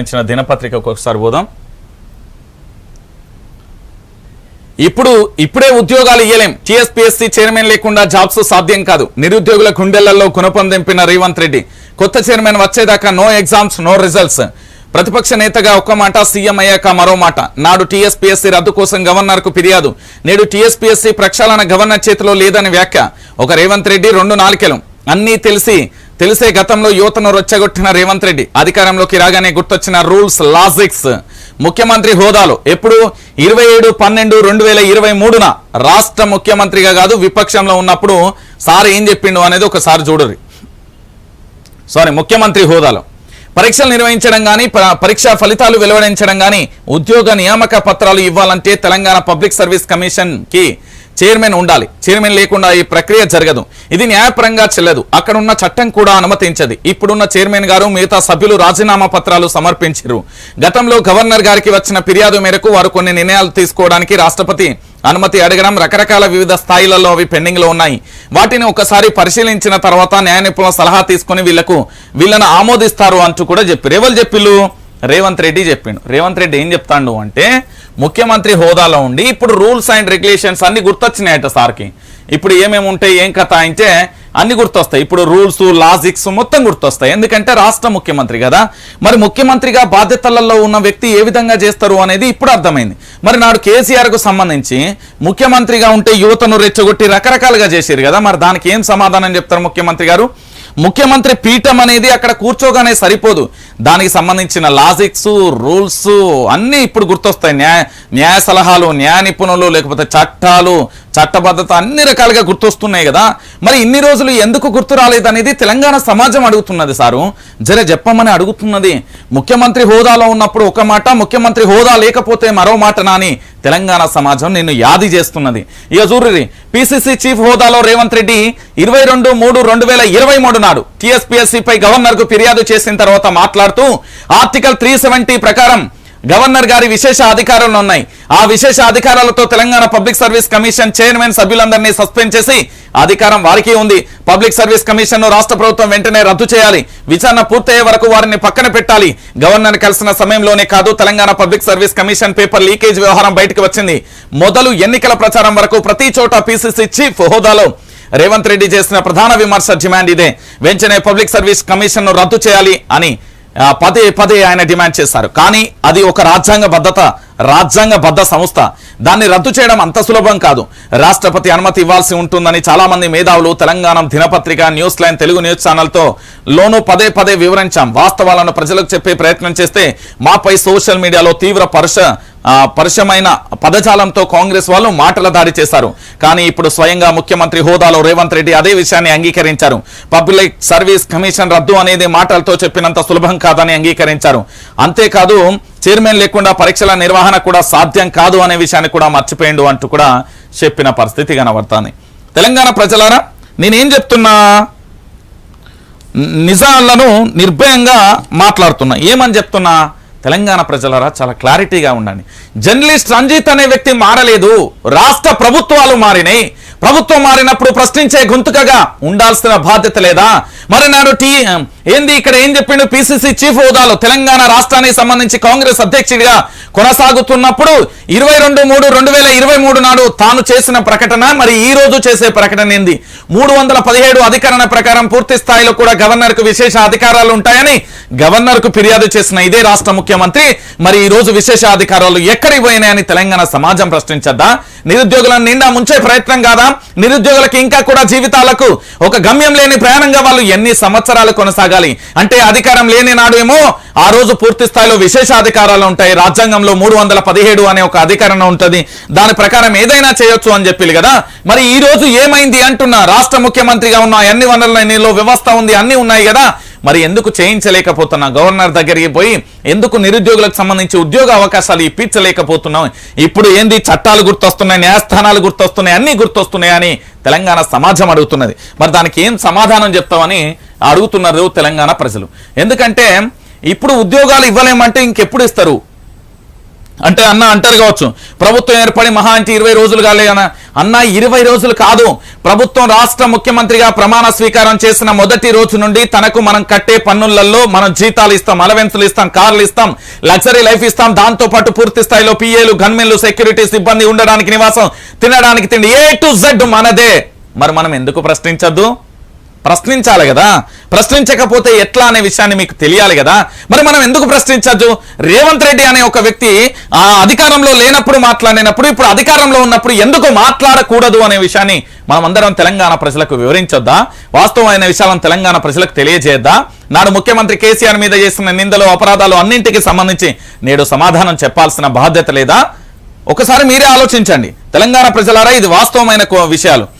సంబంధించిన దినపత్రిక ఒకసారి పోదాం. ఇప్పుడు ఇప్పుడే ఉద్యోగాలు ఇయ్యలేం. టీఎస్పీఎస్సీ చైర్మన్ లేకుండా జాబ్స్ సాధ్యం కాదు. నిరుద్యోగుల గుండెలలో కునపందింపిన రేవంత్ రెడ్డి. కొత్త చైర్మన్ వచ్చేదాకా నో ఎగ్జామ్స్ నో రిజల్ట్స్. ప్రతిపక్ష నేతగా ఒక మాట సీఎం అయ్యాక మరో మాట. నాడు టీఎస్పీఎస్సీ రద్దు కోసం గవర్నర్కు ఫిర్యాదు. నేడు టీఎస్పీఎస్సీ ప్రక్షాళన గవర్నర్ చేతిలో లేదని వ్యాఖ్య. ఒక రేవంత్ రెడ్డి రెండు నాలుకెలు అన్నీ తెలిసి తెలిసే గతంలో యువతను రొచ్చగొట్టిన రేవంత్ రెడ్డి అధికారంలోకి రాగానే గుర్తొచ్చిన రూల్స్ లాజిక్స్. ముఖ్యమంత్రి హోదాలో ఎప్పుడు? ఇరవై ఏడు పన్నెండు రెండు వేల ఇరవై మూడున రాష్ట్ర ముఖ్యమంత్రిగా కాదు విపక్షంలో ఉన్నప్పుడు సార్ ఏం చెప్పిండు అనేది ఒకసారి చూడరు సారీ ముఖ్యమంత్రి హోదాలో. పరీక్షలు నిర్వహించడం కానీ పరీక్షా ఫలితాలు వెలువడించడం కానీ ఉద్యోగ నియామక పత్రాలు ఇవ్వాలంటే తెలంగాణ పబ్లిక్ సర్వీస్ కమిషన్కి చైర్మన్ ఉండాలి. చైర్మన్ లేకుండా ఈ ప్రక్రియ జరగదు. ఇది న్యాయపరంగా చెల్లదు. అక్కడ ఉన్న చట్టం కూడా అనుమతించదు. ఇప్పుడున్న చైర్మన్ గారు మిగతా సభ్యులు రాజీనామా పత్రాలు సమర్పించారు. గతంలో గవర్నర్ గారికి వచ్చిన ఫిర్యాదు మేరకు వారు కొన్ని నిర్ణయాలు తీసుకోవడానికి రాష్ట్రపతి అనుమతి అడగడం రకరకాల వివిధ స్థాయిలలో అవి పెండింగ్లో ఉన్నాయి. వాటిని ఒకసారి పరిశీలించిన తర్వాత న్యాయ నిపుణుల సలహా తీసుకుని వీళ్ళకు వీళ్ళను ఆమోదిస్తారు అంటూ కూడా చెప్పారు. ఎవరు చెప్పిళ్ళు రేవంత్ రెడ్డి చెప్పిండు. రేవంత్ రెడ్డి ఏం చెప్తాడు అంటే ముఖ్యమంత్రి హోదాలో ఉండి ఇప్పుడు రూల్స్ అండ్ రెగ్యులేషన్స్ అన్ని గుర్తొచ్చినాయట సార్కి. ఇప్పుడు ఏమేమి ఉంటాయి ఏం కథ అంటే అన్ని గుర్తొస్తాయి. ఇప్పుడు రూల్స్ లాజిక్స్ మొత్తం గుర్తొస్తాయి. ఎందుకంటే రాష్ట్ర ముఖ్యమంత్రి కదా. మరి ముఖ్యమంత్రిగా బాధ్యతలలో ఉన్న వ్యక్తి ఏ విధంగా చేస్తారు అనేది ఇప్పుడు అర్థమైంది. మరి నాడు కేసీఆర్కు సంబంధించి ముఖ్యమంత్రిగా ఉంటే యువతను రెచ్చగొట్టి రకరకాలుగా చేశారు కదా. మరి దానికి ఏం సమాధానం చెప్తారు ముఖ్యమంత్రి గారు? ముఖ్యమంత్రి పీఠం అనేది అక్కడ కూర్చోగానే సరిపోదు. దానికి సంబంధించిన లాజిక్స్ రూల్స్ అన్నీ ఇప్పుడు గుర్తొస్తాయి. న్యాయ న్యాయ సలహాలు న్యాయ నిపుణులు లేకపోతే చట్టాలు చట్టబద్ధత అన్ని రకాలుగా గుర్తొస్తున్నాయి కదా. మరి ఇన్ని రోజులు ఎందుకు గుర్తు రాలేదనేది తెలంగాణ సమాజం అడుగుతున్నది సారు. జర చెప్పమని అడుగుతున్నది. ముఖ్యమంత్రి హోదాలో ఉన్నప్పుడు ఒక మాట ముఖ్యమంత్రి హోదా లేకపోతే మరో మాట నాని తెలంగాణ సమాజం నిన్ను యాది చేస్తున్నది. ఇక చూర్రి పిసిసి చీఫ్ హోదాలో రేవంత్ రెడ్డి ఇరవై రెండు మూడు రెండు వేల ఇరవై మూడు నాడు టీఎస్పీఎస్సీ గవర్నర్కు ఫిర్యాదు చేసిన తర్వాత మాట్లాడుతూ ఆర్టికల్ త్రీ ప్రకారం గవర్నర్ గారి విశేష అధికారాలు ఉన్నాయి. ఆ విశేష అధికారాలతో Telangana public service commission chairman సభ్యులందరినీ సస్పెండ్ చేసి అధికారం వారికి ఉంది. పబ్లిక్ సర్వీస్ కమిషన్ను రాష్ట్ర ప్రభుత్వం వెంటనే రద్దు చేయాలి. విచారణ పూర్తయ్యే వరకు వారిని పక్కన పెట్టాలి. గవర్నర్ కలిసిన సమయంలోనే కాదు Telangana public service commission paper leakage వ్యవహారం బయటకు వచ్చింది. మొదలు ఎన్నికల ప్రచారం వరకు ప్రతి చోట పిసిసి చీఫ్ హోదాలో రేవంత్ రెడ్డి చేసిన ప్రధాన విమర్శ డిమాండ్ ఇదే. వెంటనే పబ్లిక్ సర్వీస్ కమిషన్ను రద్దు చేయాలి అని పదే పదే ఆయన డిమాండ్ చేశారు. కానీ అది ఒక రాజ్యాంగ బద్ధత రాజ్యాంగబద్ధ సంస్థ. దాన్ని రద్దు చేయడం అంత సులభం కాదు. రాష్ట్రపతి అనుమతి ఇవ్వాల్సి ఉంటుందని చాలా మంది మేధావులు తెలంగాణ దినపత్రిక న్యూస్ లైన్ తెలుగు న్యూస్ ఛానల్తో లోను పదే పదే వివరించాం. వాస్తవాలను ప్రజలకు చెప్పే ప్రయత్నం చేస్తే మాపై సోషల్ మీడియాలో తీవ్ర పరుష పరుషమైన పదజాలంతో కాంగ్రెస్ వాళ్ళు మాటల దాడి చేశారు. కానీ ఇప్పుడు స్వయంగా ముఖ్యమంత్రి హోదాలో రేవంత్ రెడ్డి అదే విషయాన్ని అంగీకరించారు. పబ్లిక్ సర్వీస్ కమిషన్ రద్దు అనేది మాటలతో చెప్పినంత సులభం కాదని అంగీకరించారు. అంతేకాదు చైర్మన్ లేకుండా పరీక్షల నిర్వహణ కూడా సాధ్యం కాదు అనే విషయాన్ని కూడా మర్చిపోయిండు అంటూ కూడా చెప్పిన పరిస్థితి కనబడుతుంది. తెలంగాణ ప్రజలారా నేనేం చెప్తున్నా? నిజాలను నిర్భయంగా మాట్లాడుతున్నా. ఏమని చెప్తున్నా? తెలంగాణ ప్రజలరా చాలా క్లారిటీగా ఉండండి. జర్నలిస్ట్ రంజిత్ అనే వ్యక్తి మారలేదు. రాష్ట్ర ప్రభుత్వాలు మారినాయి. ప్రభుత్వం మారినప్పుడు ప్రశ్నించే గొంతుకగా ఉండాల్సిన బాధ్యత లేదా? మరి నాడు టీ ఏంది ఇక్కడ ఏం చెప్పిండు పిసిసి చీఫ్ హోదాలో? తెలంగాణ రాష్ట్రానికి సంబంధించి కాంగ్రెస్ అధ్యక్షుడిగా కొనసాగుతున్నప్పుడు ఇరవై రెండు మూడు రెండు వేల ఇరవై మూడు నాడు తాను చేసిన ప్రకటన మరి ఈ రోజు చేసే ప్రకటన ఏంది? మూడు వందల పదిహేడు అధికరణ ప్రకారం పూర్తి స్థాయిలో కూడా గవర్నర్కు విశేష అధికారాలు ఉంటాయని గవర్నర్కు ఫిర్యాదు చేసిన ఇదే రాష్ట్ర ముఖ్యమంత్రి. మరి ఈ రోజు విశేషాధికారాలు ఎక్కడికి పోయినాయని తెలంగాణ సమాజం ప్రశ్నించద్దా? నిరుద్యోగులను నిండా ముంచే ప్రయత్నం కాదా? నిరుద్యోగులకు ఇంకా కూడా జీవితాలకు ఒక గమ్యం లేని ప్రయాణంగా వాళ్ళు ఎన్ని సంవత్సరాలు కొనసాగాలి? అంటే అధికారం లేని నాడు ఏమో ఆ రోజు పూర్తి స్థాయిలో విశేషాధికారాలు ఉంటాయి. రాజ్యాంగంలో మూడు వందల పదిహేడు అనే ఒక అధికారణం ఉంటది. దాని ప్రకారం ఏదైనా చేయొచ్చు అని చెప్పి కదా? మరి ఈ రోజు ఏమైంది అంటున్నా? రాష్ట్ర ముఖ్యమంత్రిగా ఉన్న అన్ని వనరుల నీళ్ళు వ్యవస్థ ఉంది అన్ని ఉన్నాయి కదా? మరి ఎందుకు చేయించలేకపోతున్నా గవర్నర్ దగ్గరికి పోయి ఎందుకు నిరుద్యోగులకు సంబంధించి ఉద్యోగ అవకాశాలు ఇప్పించలేకపోతున్నాం ఇప్పుడు ఏంది? చట్టాలు గుర్తొస్తున్నాయి న్యాయస్థానాలు గుర్తొస్తున్నాయి అన్ని గుర్తొస్తున్నాయని తెలంగాణ సమాజం అడుగుతున్నది. మరి దానికి ఏం సమాధానం చెప్తామని అడుగుతున్నారు తెలంగాణ ప్రజలు. ఎందుకంటే ఇప్పుడు ఉద్యోగాలు ఇవ్వలేమంటే ఇంకెప్పుడు ఇస్తారు? అంటే అన్న అంటారు కావచ్చు ప్రభుత్వం ఏర్పడి మహా అంటే ఇరవై రోజులు కాలే అన్న. అన్న ఇరవై రోజులు కాదు ప్రభుత్వం రాష్ట్ర ముఖ్యమంత్రిగా ప్రమాణ స్వీకారం చేసిన మొదటి రోజు నుండి తనకు మనం కట్టే పన్నులలో మనం జీతాలు ఇస్తాం అలవెన్సులు ఇస్తాం కార్లు ఇస్తాం లగ్జరీ లైఫ్ ఇస్తాం దాంతో పాటు పూర్తి స్థాయిలో పిఏలు గన్మెన్లు సెక్యూరిటీ సిబ్బంది ఉండడానికి నివాసం తినడానికి తిండి ఏ టు జెడ్ మనదే. మరి మనం ఎందుకు ప్రశ్నించద్దు? ప్రశ్నించాలి కదా? ప్రశ్నించకపోతే ఎట్లా అనే విషయాన్ని మీకు తెలియాలి కదా? మరి మనం ఎందుకు ప్రశ్నించద్దు? రేవంత్ రెడ్డి అనే ఒక వ్యక్తి ఆ అధికారంలో లేనప్పుడు మాట్లాడినప్పుడు ఇప్పుడు అధికారంలో ఉన్నప్పుడు ఎందుకు మాట్లాడకూడదు అనే విషయాన్ని మనం అందరం తెలంగాణ ప్రజలకు వివరించొద్దా? వాస్తవమైన విషయాలను తెలంగాణ ప్రజలకు తెలియజేద్దా నాడు ముఖ్యమంత్రి కేసీఆర్ మీద చేసిన నిందలు అపరాధాలు అన్నింటికి సంబంధించి నేడు సమాధానం చెప్పాల్సిన బాధ్యత లేదా? ఒకసారి మీరే ఆలోచించండి. తెలంగాణ ప్రజలారా ఇది వాస్తవమైన విషయాలు.